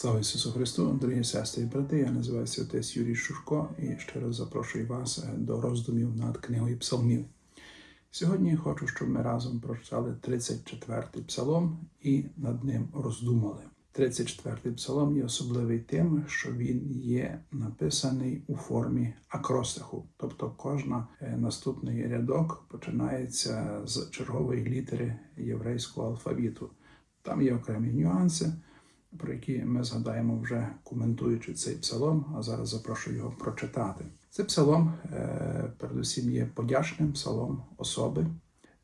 Слава Ісусу Христу, дорогі сестри і брати. Я називаюся отець Юрій Шурко і щиро запрошую вас е, до роздумів над книгою Псалмів. Сьогодні хочу, щоб ми разом прочитали 34-й псалом і над ним роздумали. 34-й псалом є особливий тим, що він є написаний у формі акростиху, тобто кожна е, наступний рядок починається з чергової літери єврейського алфавіту. Там є окремі нюанси, про які ми згадаємо вже коментуючи цей псалом, а зараз запрошую його прочитати. Цей псалом, е, передусім, є подячним псалом особи,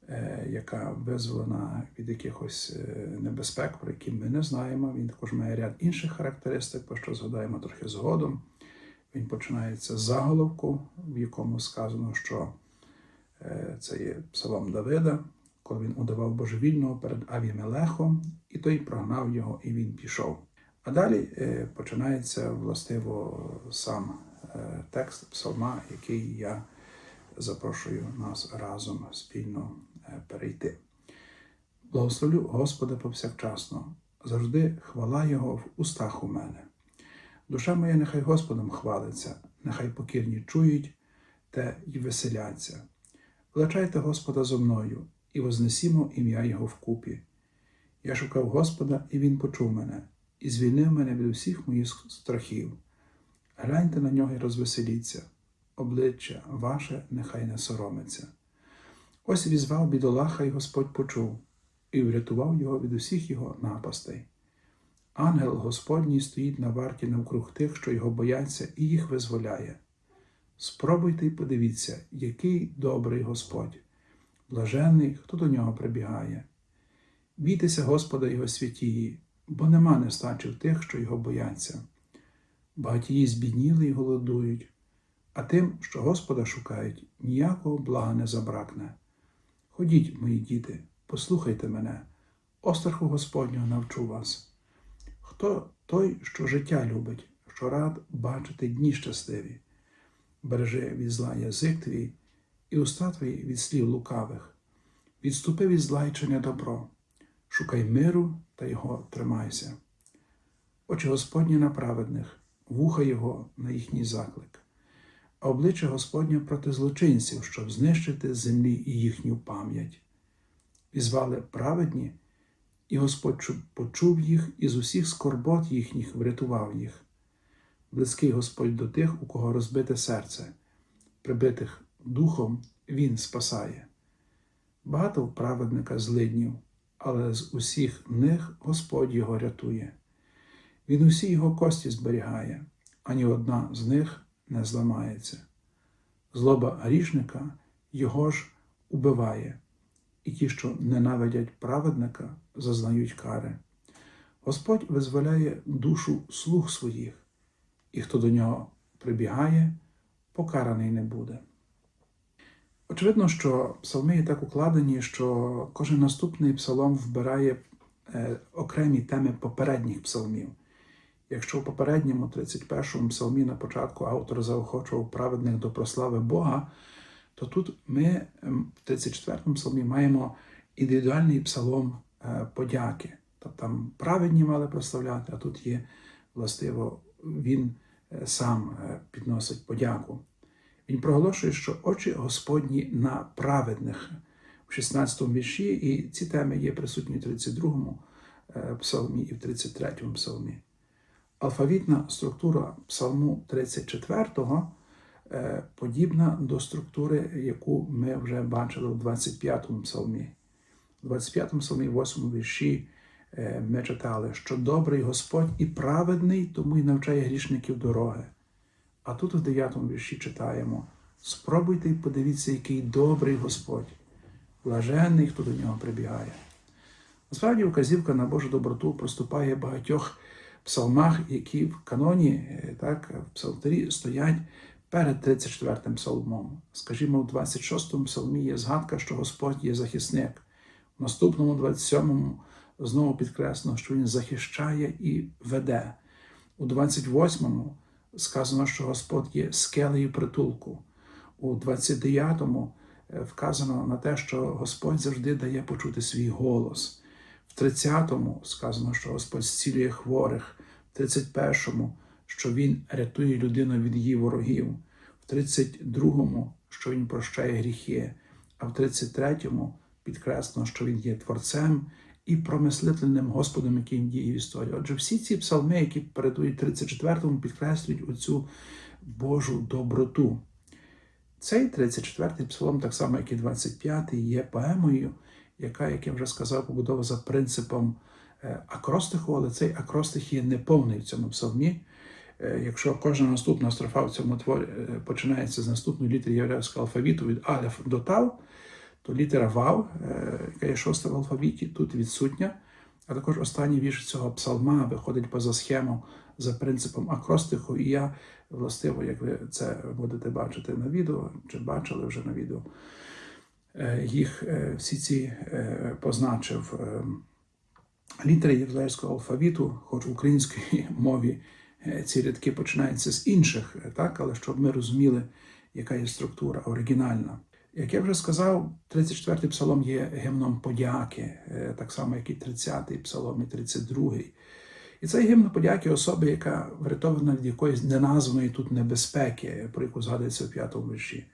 е, яка визволена від якихось е, небезпек, про які ми не знаємо. Він також має ряд інших характеристик, про що згадаємо трохи згодом. Він починається з заголовку, в якому сказано, що це є псалом Давида, коли він удавав божевільного перед Авімелехом, і той прогнав його, і він пішов. А далі е, починається властиво сам е, текст псалма, який я запрошую нас разом спільно е, перейти. Благословлю Господа повсякчасно, завжди хвала Його в устах у мене. Душа моя нехай Господом хвалиться, нехай покірні чують те й веселяться. Величайте Господа зо мною і вознесімо ім'я Його вкупі. Я шукав Господа, і Він почув мене, і звільнив мене від усіх моїх страхів. Гляньте на нього і розвеселіться, обличчя ваше нехай не соромиться. Ось візвав бідолаха, і Господь почув, і врятував його від усіх його напастей. Ангел Господній стоїть на варті навкруг тих, що його бояться, і їх визволяє. Спробуйте і подивіться, який добрий Господь, блаженний, хто до нього прибігає. Бійтеся Господа Його святії, бо нема нестачі в тих, що його бояться. Багатії збідніли і голодують, а тим, що Господа шукають, ніякого блага не забракне. Ходіть, мої діти, послухайте мене, остраху Господнього навчу вас. Хто той, що життя любить, що рад бачити дні щасливі, бережи від зла язик твій і уста твої від слів лукавих, відступи від зла й чиня добро, шукай миру та його тримайся. Очі Господні на праведних, вуха Його на їхній заклик, а обличчя Господнє проти злочинців, щоб знищити землі і їхню пам'ять. Візвали праведні, і Господь почув їх і з усіх скорбот їхніх врятував їх. Близький Господь до тих, у кого розбите серце, прибитих духом Він спасає. Багато в праведника злиднів, але з усіх них Господь його рятує. Він усі його кості зберігає, ані одна з них не зламається. Злоба грішника його ж убиває, і ті, що ненавидять праведника, зазнають кари. Господь визволяє душу слуг своїх, і хто до нього прибігає, покараний не буде. Очевидно, що псалми так укладені, що кожен наступний псалом вбирає е, окремі теми попередніх псалмів. Якщо в попередньому 31-му псалмі на початку автор заохочував праведних до прослави Бога, то тут ми ем, в 34-му псалмі маємо індивідуальний псалом е, подяки. Тобто там праведні мали прославляти, а тут є властиво він е, сам підносить подяку. Він проголошує, що очі Господні на праведних в 16-му вірші, і ці теми є присутні в 32-му е, псалмі і в 33-му псалмі. Алфавітна структура псалму 34-го е, подібна до структури, яку ми вже бачили в 25-му псалмі. У 25-му псалмі, 8 вірші, е, ми читали, що добрий Господь і праведний, тому й навчає грішників дороги. А тут в 9-му вірші читаємо: спробуйте і подивіться, який добрий Господь, блаженний, хто до нього прибігає. Насправді, вказівка на Божу доброту проступає в багатьох псалмах, які в каноні, е, так, в псалтирі стоять перед 34-м псалмом. Скажімо, в 26-му псалмі є згадка, що Господь є захисник. В наступному, 27-му, знову підкреслено, що Він захищає і веде. У 28-му сказано, що Господь є скелею притулку. У 29-му е, вказано на те, що Господь завжди дає почути свій голос. В 30-му сказано, що Господь зцілює хворих. В в 31-му, що він рятує людину від її ворогів, в 32-му, що він прощає гріхи, а в 33-му підкреслено, що він є творцем і промислительним Господом, який діє в історії. Отже, всі ці псалми, які передують 34-му, підкреслюють оцю Божу доброту. Цей 34-й псалом, так само як і 25-й, є поемою, яка, як я вже сказав, побудова за принципом е, акростиху, але цей акростих є неповний в цьому псалмі. Е, Якщо кожна наступна строфа в цьому творі е, починається з наступної літери єврейського алфавіту від Алеф до Тав, то літера Вав, е, яка є шоста в алфавіті, тут відсутня. А також останній вірш цього псалма виходить поза схему за принципом акростиху. І я властиво, як ви це будете бачити на відео, чи бачили вже на відео, е, їх е, всі ці позначив літери єврейського алфавіту, хоч в українській мові ці рядки починаються з інших, так, але щоб ми розуміли, яка є структура оригінальна. Як я вже сказав, 34-й псалом є гімном подяки, е, так само, як і 30-й псалом, і 32-й. І це гімн подяки особи, яка врятована від якоїсь неназваної тут небезпеки, про яку згадується в п'ятому вірші.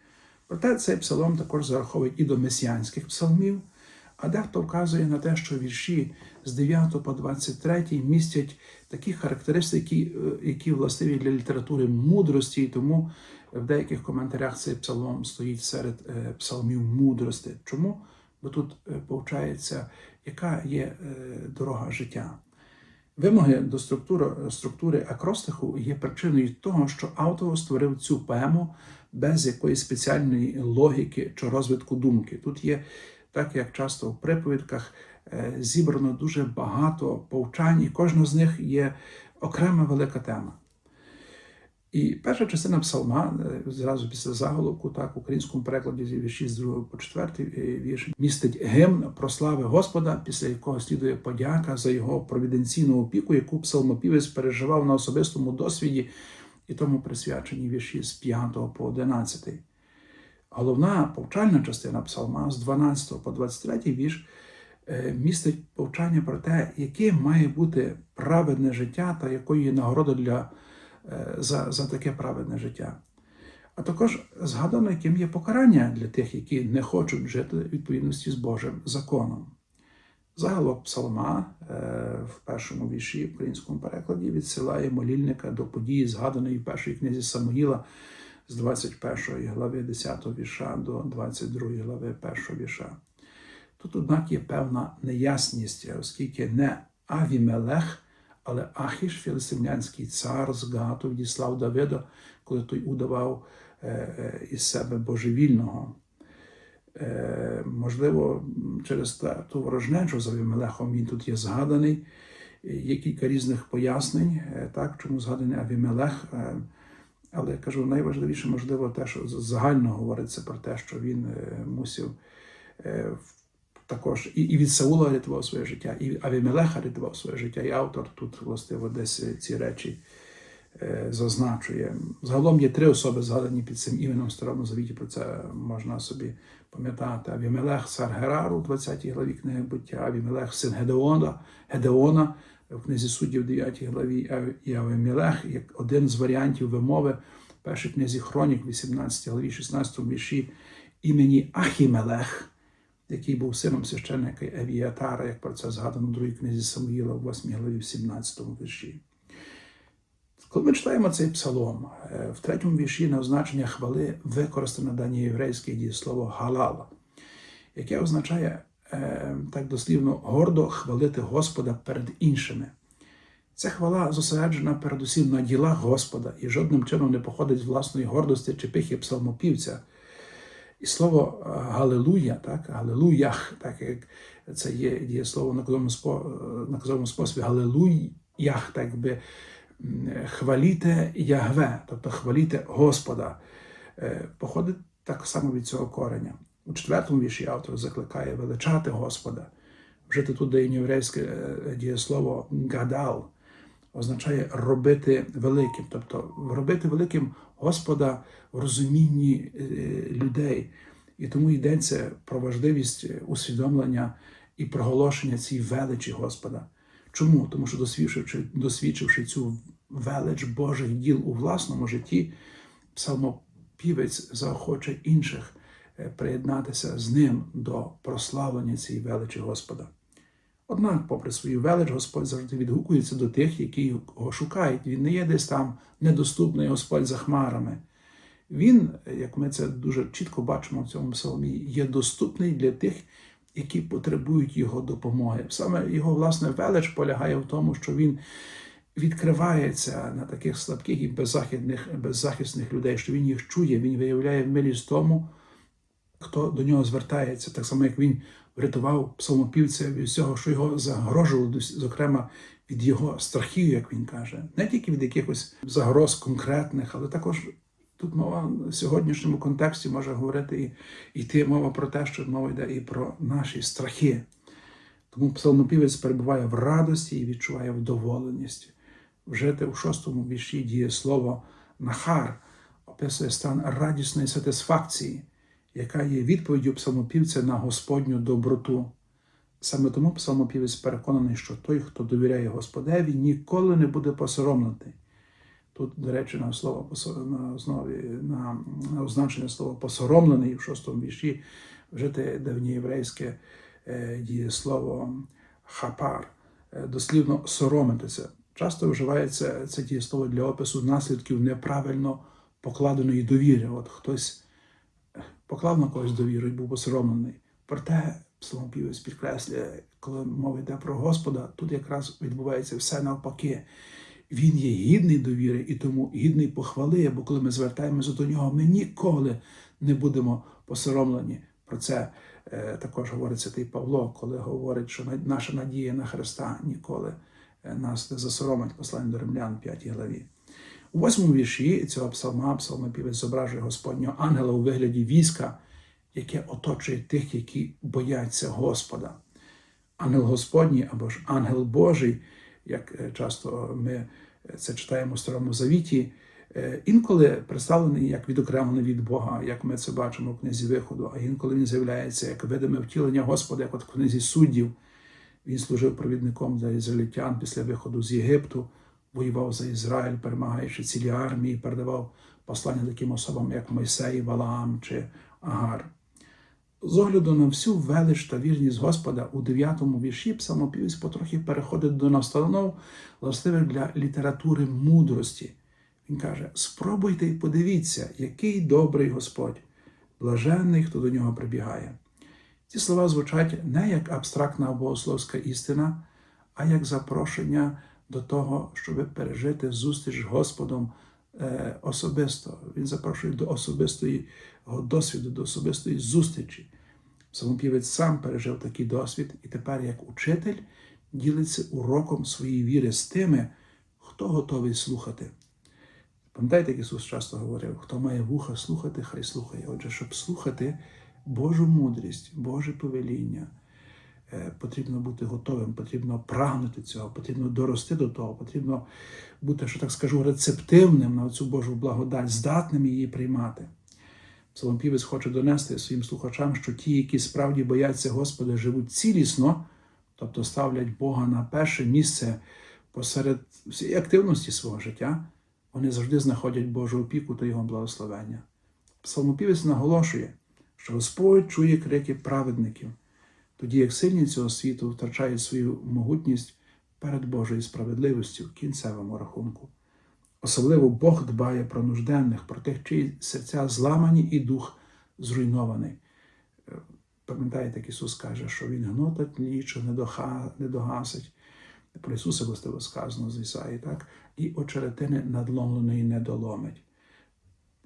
Проте цей псалом також зараховують і до месіанських псалмів, а дехто вказує на те, що вірші з 9 по 23 містять такі характеристики, е, які властиві для літератури мудрості, і тому в деяких коментарях цей псалом стоїть серед е, псалмів мудрості. Чому? Бо тут е, повчається, яка є е, дорога життя. Вимоги до структури, структури акростиху є причиною того, що автор створив цю поему без якоїсь спеціальної логіки чи розвитку думки. Тут є, так як часто в приповідках, зібрано дуже багато повчань, і кожна з них є окрема велика тема. І перша частина псалма, е, зразу після заголовку, так, в українському перекладі зі вірші з 2 по 4 вірш, містить гимн про слави Господа, після якого слідує подяка за його провіденційну опіку, яку псалмопівець переживав на особистому досвіді, і тому присвячені вірші з 5 по 11. Головна повчальна частина псалма з 12 по 23 вірш е, містить повчання про те, яке має бути праведне життя та якою є нагорода для е, за, за таке праведне життя. А також згадано, яким є покарання для тих, які не хочуть жити в відповідності з Божим законом. Заголовок псалма е, в першому вірші в українському перекладі відсилає молільника до події, згаданої в першій книзі Самуїла з 21 глави 10 вірша до 22 глави 1 вірша. Тут, однак, є певна неясність, оскільки не Авімелех, але Ахіш, філистимлянський цар з Гату, відіслав Давида, коли той удавав е, е, із себе божевільного. Е, можливо, через ту ворожнечу з Авімелехом він тут є згаданий. Є кілька різних пояснень, так, чому згаданий Авімелех. Але кажу, найважливіше, можливо, те, що загально говориться про те, що він мусив також і, і від Саула рятував своє життя, і Авімелеха рятував своє життя. І автор тут, властиво, десь ці речі е, зазначує. Загалом є три особи, згадані під цим іменем в Старому Завіті, про це можна собі пам'ятати. Авімелех, цар Герару, у 20 главі книги буття, Авімелех, син Гедеона, Гедеона в книзі суддів, 9 главі, Ав- і Авімелех, як один з варіантів вимови в першій книзі Хронік, 18 главі, 16 вірші імені Ахімелех, який був сином священника Евіатара, як про це згадано в другій книзі Самуїла, в 8 главі, в 17 вірші. Коли ми читаємо цей псалом, е, в третьому вірші на означення хвали використане дані єврейське дієслово галал, яке означає е, так дослівно гордо хвалити Господа перед іншими. Ця хвала зосереджена передусім на ділах Господа і жодним чином не походить з власної гордості чи пихи псалмопівця. І слово е, Галилуя, так, Галилуях, так як це є дієслово на казовому спо- на казовому способі Галилуях, так би хваліте Ягве, тобто хваліте Господа, Е, походить так само від цього кореня. У четвертому вірші автор закликає величати Господа. Вжити тут єврейське е, дієслово гадал означає робити великим, тобто робити великим Господа в розумінні е, людей. І тому йдеться про важливість усвідомлення і проголошення цієї величі Господа. Чому? Тому що досвідчивши, досвідчивши цю велич Божих діл у власному житті, псалмопівець заохоче інших е, приєднатися з ним до прославлення цієї величі Господа. Однак, попри свою велич, Господь завжди відгукується до тих, які його шукають. Він не є десь там недоступний Господь за хмарами. Він, як ми це дуже чітко бачимо в цьому псалмі, є доступний для тих, які потребують його допомоги. Саме його власне велич полягає в тому, що він відкривається на таких слабких і беззахисних, людей, що він їх чує, він виявляє милість тому, хто до нього звертається, так само як він врятував псалмопівця від всього, що його загрожувало, зокрема від його страхів, як він каже, не тільки від якихось загроз конкретних, але також тут мова в сьогоднішньому контексті може говорити і йти мова про те, що мова йде і про наші страхи. Тому псалмопівець перебуває в радості і відчуває вдоволеність. Вжити у шостому вірші діє слово нахар, описує стан радісної сатисфакції, яка є відповіддю псалмопівця на Господню доброту. Саме тому псалмопівець переконаний, що той, хто довіряє Господеві, ніколи не буде посоромлений. Тут, до речі, на слово на основі на, на означення слова посоромлений в шостому вірші вжити давньоєврейське е, дієслово хапар, е, дослівно соромитися. Часто вживається це дієслово для опису наслідків неправильно покладеної довіри. От хтось поклав на когось довіру і був посоромлений. Проте псалмопівець підкреслює, коли мова йде про Господа, тут якраз відбувається все навпаки. Він є гідний довіри і тому гідний похвали, бо коли ми звертаємося до нього, ми ніколи не будемо посоромлені. Про це е, також говорить святий Павло, коли говорить, що наша надія на Христа ніколи е, нас не засоромить послання до римлян 5 главі. У восьмому вірші цього псалма, псалмопівець зображує Господнього ангела у вигляді війська, яке оточує тих, які бояться Господа. Ангел Господній або ж ангел Божий, як е, часто ми це читаємо у Старому Завіті, е, інколи представлений як відокремлений від Бога, як ми це бачимо в книзі Виходу, а інколи він з'являється як видиме втілення Господа, як от в книзі суддів. Він служив провідником для ізраїльтян після виходу з Єгипту, воював за Ізраїль, перемагаючи цілі армії, передавав послання таким особам, як Мойсей, Валаам чи Агар. З огляду на всю велич та вірність Господа у 9-му вірші псалмопівець потрохи переходить до настанов, властивих для літератури мудрості. Він каже: спробуйте і подивіться, який добрий Господь, блаженний, хто до нього прибігає. Ці слова звучать не як абстрактна богословська істина, а як запрошення до того, щоб пережити зустріч з Господом е, особисто. Він запрошує до особистого досвіду, до особистої зустрічі. Самопівець сам пережив такий досвід і тепер, як учитель, ділиться уроком своєї віри з тими, хто готовий слухати. Пам'ятаєте, як Ісус часто говорив, хто має вуха слухати, хай слухає. Отже, щоб слухати Божу мудрість, Боже повеління, потрібно бути готовим, потрібно прагнути цього, потрібно дорости до того, потрібно бути, що так скажу, рецептивним на цю Божу благодать, здатним її приймати. Псалмопівець хоче донести своїм слухачам, що ті, які справді бояться Господа, живуть цілісно, тобто ставлять Бога на перше місце посеред всієї активності свого життя, вони завжди знаходять Божу опіку та Його благословення. Псалмопівець наголошує, що Господь чує крики праведників, тоді як сильні цього світу втрачають свою могутність перед Божою справедливістю в кінцевому рахунку. Особливо Бог дбає про нужденних, про тих, чиї серця зламані і дух зруйнований. Е, пам'ятаєте, як Ісус каже, що Він гнотить лічо, не догасить. Про Ісуса властиво сказано з Ісаї, так? І очеретини надломленої не доломить.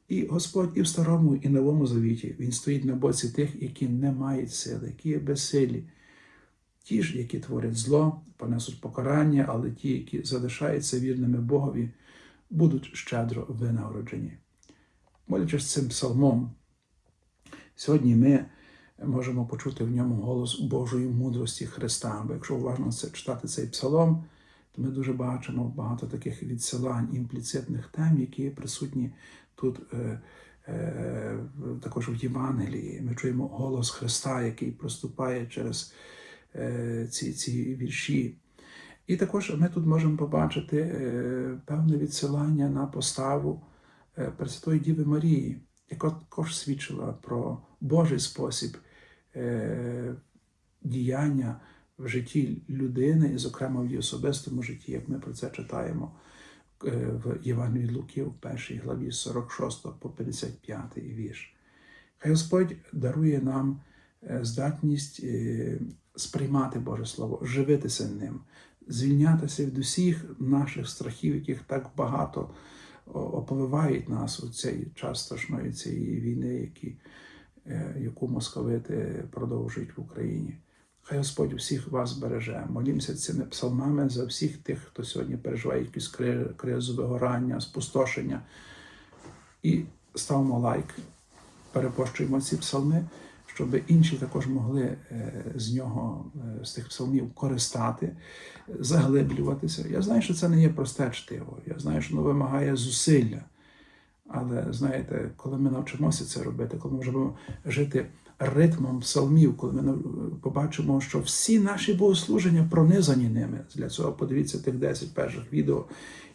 І Господь і в Старому, і Новому Завіті Він стоїть на боці тих, які не мають сили, які є безсилі. Ті ж, які творять зло, понесуть покарання, але ті, які залишаються вірними Богові, будуть щедро винагороджені. Молячись цим псалмом, сьогодні ми можемо почути в ньому голос Божої мудрості Христа. Бо якщо уважно це читати цей псалом, то ми дуже бачимо багато таких відсилань, імпліцитних тем, які присутні тут е, е, також в Євангелії. Ми чуємо голос Христа, який проступає через е, ці, ці вірші. І також ми тут можемо побачити е, певне відсилання на поставу е, Пресвятої Діви Марії, яка також свідчила про Божий спосіб е, діяння в житті людини, і, зокрема, в її особистому житті, як ми про це читаємо в Євангелії Луки, в першій главі 46 по 55 вірш. Хай Господь дарує нам е, здатність е, сприймати Боже Слово, живитися ним, звільнятися від усіх наших страхів, яких так багато оповивають нас у цей час страшної цієї війни, е, яку московити продовжують в Україні. Хай Господь усіх вас береже. Молімося цими псалмами за всіх тих, хто сьогодні переживає якісь кри- кризу, вигорання, спустошення. І ставимо лайк, перепощуємо ці псалми, щоб інші також могли е, з нього, е, з тих псалмів, користати, заглиблюватися. Я знаю, що це не є просте чтиво. Я знаю, що воно вимагає зусилля. Але знаєте, коли ми навчимося це робити, коли ми можемо жити ритмом псалмів, коли ми побачимо, що всі наші богослуження пронизані ними. Для цього подивіться тих 10 перших відео,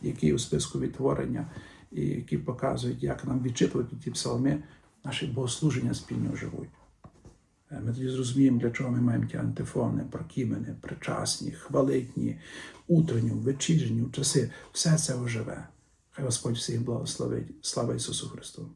які у списку відтворення, і які показують, як нам відчитувати ті псалми, наші богослуження спільно живуть. Е, Ми тоді зрозуміємо, для чого ми маємо ті антифони, прокімени, причасні, хвалитні, утренню, вечірню, часи. Все це оживе. Хай Господь всіх благословить. Слава Ісусу Христу!